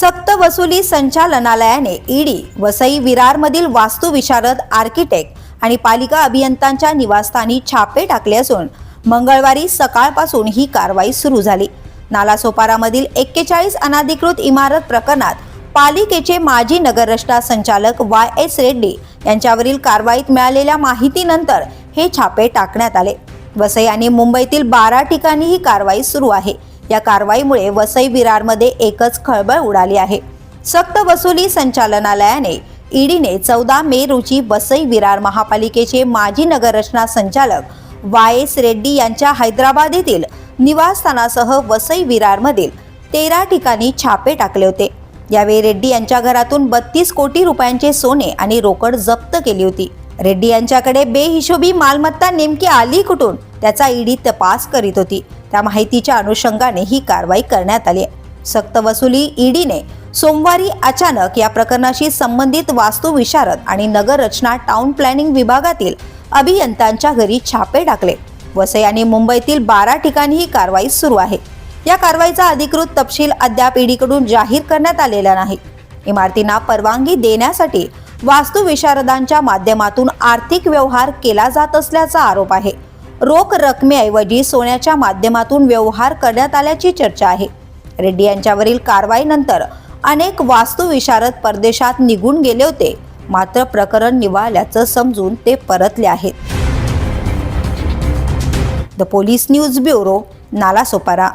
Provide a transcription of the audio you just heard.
सक्त वसुली संचालनालयाने ईडी वसई विरारमधील वास्तुविशारद आर्किटेक्ट आणि पालिका अभियंत्यांच्या निवासस्थानी छापे टाकले असून मंगळवारी सकाळपासून ही कारवाई सुरू झाली. नालासोपारामधील एक्केचाळीस अनाधिकृत इमारत प्रकरणात पालिकेचे माजी नगररचना संचालक वाय एस रेड्डी यांच्यावरील कारवाईत मिळालेल्या माहितीनंतर हे छापे टाकण्यात आले. वसई आणि मुंबईतील बारा ठिकाणी ही कारवाई सुरू आहे. या कारवाईमुळे वसई विरारमध्ये एकच खळबळ उडाली आहे. सक्त वसुली संचालनालयाने ईडीने चौदा मे रोजी वसई विरार महापालिकेचे माजी नगररचना संचालक वाय एस रेड्डी यांच्या हैदराबाद येथील निवासस्थानासह वसई विरारमधील तेरा ठिकाणी छापे टाकले होते. यावेळी रेड्डी यांच्या घरातून बत्तीस कोटी रुपयांचे सोने आणि रोकड जप्त केली होती. रेड्डी यांच्याकडे बेहिशोबी मालमत्ता नेमकी आली कुठून? त्याचा ईडी तपास करीत होती. त्या माहितीच्या अनुषंगाने ही कारवाई करण्यात आली आहे. सक्त वसुली ईडीने सोमवारी अचानक या प्रकरणाशी संबंधित वास्तुविशारद आणि नगररचना टाउन प्लॅनिंग विभागातील अभियंत्यांच्या घरी छापे टाकले. वसई आणि मुंबईतील बारा ठिकाणी ही कारवाई सुरू आहे. या कारवाईचा अधिकृत तपशील अद्याप ईडीकडून जाहीर करण्यात आलेला नाही. इमारतींना परवानगी देण्यासाठी वास्तुविशारदांच्या माध्यमातून आर्थिक व्यवहार केला जात असल्याचा आरोप आहे. रोख रकमेऐवजी सोन्याच्या माध्यमातून व्यवहार करण्यात आल्याची चर्चा आहे. रेड्डी यांच्यावरील कारवाईनंतर अनेक वास्तुविशारद परदेशात निघून गेले होते. मात्र प्रकरण निवाळल्याचं समजून ते परतले आहेत. The police news bureau Nalasopara.